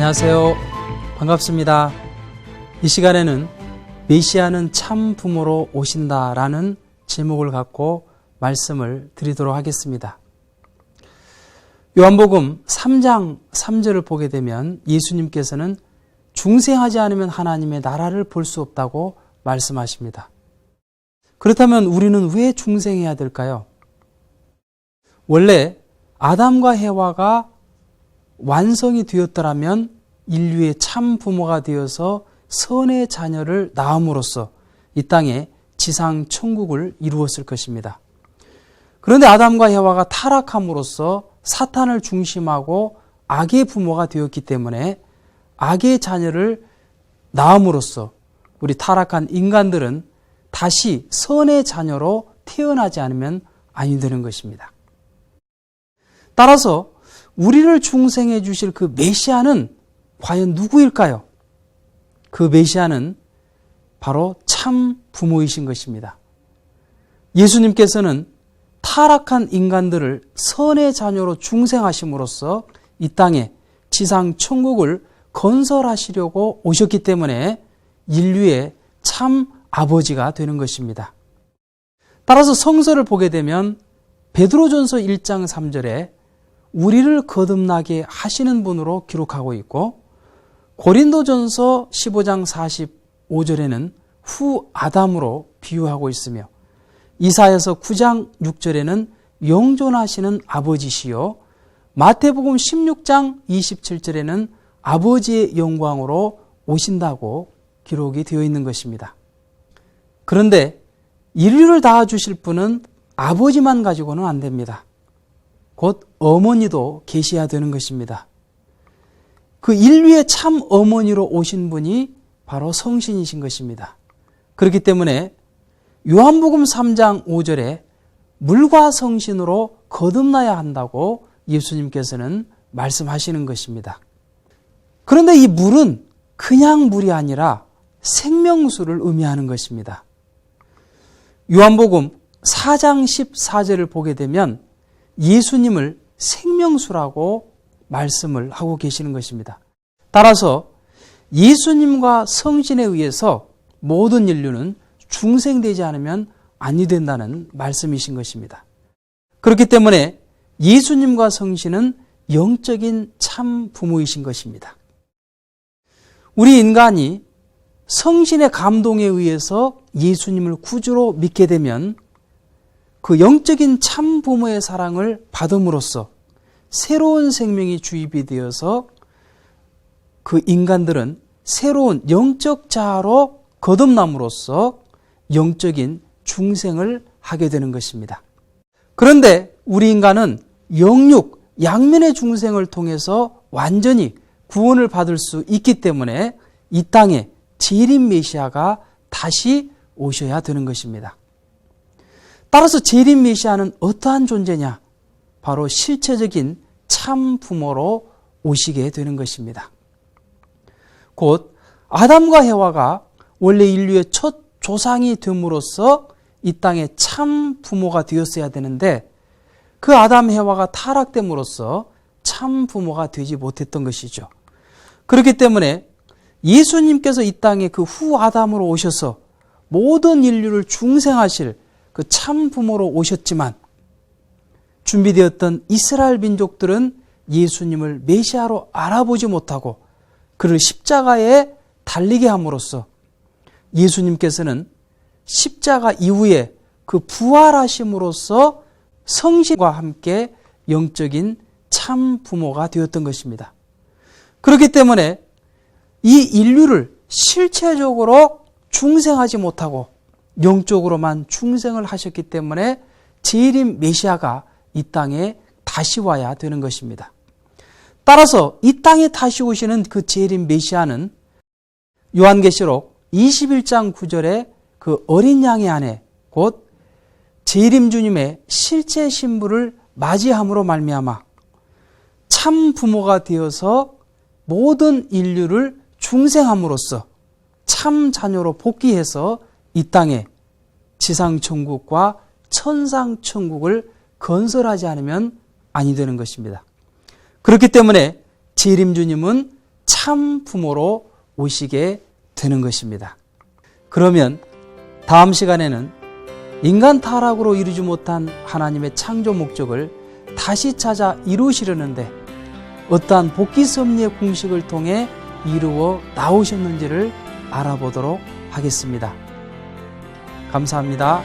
안녕하세요. 반갑습니다. 이 시간에는 메시아는 참 부모로 오신다라는 제목을 갖고 말씀을 드리도록 하겠습니다. 요한복음 3장 3절을 보게 되면 예수님께서는 중생하지 않으면 하나님의 나라를 볼 수 없다고 말씀하십니다. 그렇다면 우리는 왜 중생해야 될까요? 원래 아담과 해와가 완성이 되었더라면 인류의 참 부모가 되어서 선의 자녀를 낳음으로써 이 땅에 지상 천국을 이루었을 것입니다. 그런데 아담과 해와가 타락함으로써 사탄을 중심하고 악의 부모가 되었기 때문에 악의 자녀를 낳음으로써 우리 타락한 인간들은 다시 선의 자녀로 태어나지 않으면 아니 되는 것입니다. 따라서 우리를 중생해 주실 그 메시아는 과연 누구일까요? 그 메시아는 바로 참 부모이신 것입니다. 예수님께서는 타락한 인간들을 선의 자녀로 중생하심으로써 이 땅에 지상 천국을 건설하시려고 오셨기 때문에 인류의 참 아버지가 되는 것입니다. 따라서 성서를 보게 되면 베드로전서 1장 3절에 우리를 거듭나게 하시는 분으로 기록하고 있고 고린도전서 15장 45절에는 후 아담으로 비유하고 있으며 이사야서 9장 6절에는 영존하시는 아버지시요 마태복음 16장 27절에는 아버지의 영광으로 오신다고 기록이 되어 있는 것입니다. 그런데 인류를 다 주실 분은 아버지만 가지고는 안 됩니다. 곧 어머니도 계셔야 되는 것입니다. 그 인류의 참 어머니로 오신 분이 바로 성신이신 것입니다. 그렇기 때문에 요한복음 3장 5절에 물과 성신으로 거듭나야 한다고 예수님께서는 말씀하시는 것입니다. 그런데 이 물은 그냥 물이 아니라 생명수를 의미하는 것입니다. 요한복음 4장 14절을 보게 되면 예수님을 생명수라고 말씀을 하고 계시는 것입니다. 따라서 예수님과 성신에 의해서 모든 인류는 중생되지 않으면 아니 된다는 말씀이신 것입니다. 그렇기 때문에 예수님과 성신은 영적인 참 부모이신 것입니다. 우리 인간이 성신의 감동에 의해서 예수님을 구주로 믿게 되면 그 영적인 참 부모의 사랑을 받음으로써 새로운 생명이 주입이 되어서 그 인간들은 새로운 영적 자아로 거듭남으로써 영적인 중생을 하게 되는 것입니다. 그런데 우리 인간은 영육, 양면의 중생을 통해서 완전히 구원을 받을 수 있기 때문에 이 땅에 재림 메시아가 다시 오셔야 되는 것입니다. 따라서 재림 메시아는 어떠한 존재냐? 바로 실체적인 참 부모로 오시게 되는 것입니다. 곧 아담과 해와가 원래 인류의 첫 조상이 됨으로써 이 땅에 참 부모가 되었어야 되는데 그 아담 해와가 타락됨으로써 참 부모가 되지 못했던 것이죠. 그렇기 때문에 예수님께서 이 땅에 그 후 아담으로 오셔서 모든 인류를 중생하실 그 참 부모로 오셨지만 준비되었던 이스라엘 민족들은 예수님을 메시아로 알아보지 못하고 그를 십자가에 달리게 함으로써 예수님께서는 십자가 이후에 그 부활하심으로써 성신과 함께 영적인 참 부모가 되었던 것입니다. 그렇기 때문에 이 인류를 실체적으로 중생하지 못하고 영적으로만 중생을 하셨기 때문에 재림 메시아가 이 땅에 다시 와야 되는 것입니다. 따라서 이 땅에 다시 오시는 그 재림 메시아는 요한계시록 21장 9절에 그 어린 양의 안에 곧 재림 주님의 실제 신부를 맞이함으로 말미암아 참 부모가 되어서 모든 인류를 중생함으로써 참 자녀로 복귀해서 이 땅에 지상 천국과 천상 천국을 건설하지 않으면 아니 되는 것입니다. 그렇기 때문에 재림 주님은 참 부모로 오시게 되는 것입니다. 그러면 다음 시간에는 인간 타락으로 이루지 못한 하나님의 창조 목적을 다시 찾아 이루시려는데 어떠한 복귀 섭리의 공식을 통해 이루어 나오셨는지를 알아보도록 하겠습니다. 감사합니다.